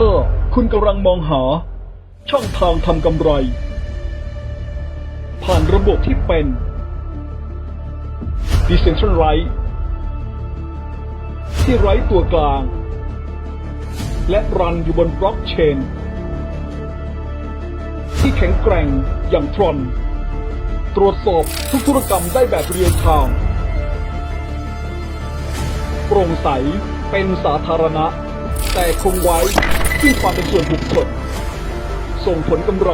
ถ้าคุณกำลังมองหา ช่องทางทำกำไร ผ่านระบบที่เป็น Decentralized ที่ไร้ตัวกลาง และรันอยู่บนบล็อกเชน ที่แข็งแกร่งอย่างทรอนตรวจสอบทุกธุรกรรมได้แบบเรียลไทม์โปร่งใสเป็นสาธารณะ แต่คงไว้ ซึ่งความเป็นส่วนบุคคล ส่งผลกำไร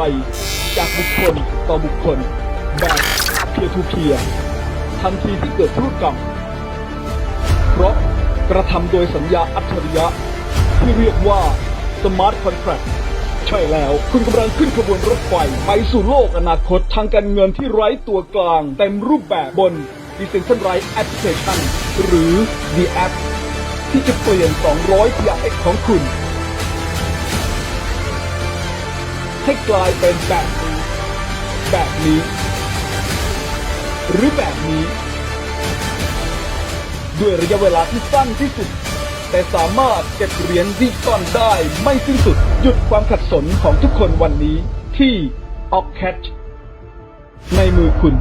จากบุคคลต่อบุคคล แบบเพียร์ทูเพียร์ทันทีที่เกิดธุรกรรม เพราะกระทำโดยสัญญาอัจฉริยะ ที่เรียกว่า Smart Contract ใช่แล้ว คุณกำลังขึ้นขบวนรถไฟ ไปสู่โลกอนาคตทางการเงินที่ไร้ตัวกลาง เต็มรูปแบบบน Decentralized Application หรือ The App ที่จะเปลี่ยน 200 TRX ของคุณ ให้กลายเป็นแบบนี้ แบบนี้ หรือแบบนี้ ด้วยระยะเวลาที่สั้นที่สุด แต่สามารถเก็บเหรียญดิจิตอลได้ไม่สิ้นสุด หยุดความขัดสนของทุกคนวันนี้ที่ o c c a t ในมือคุณ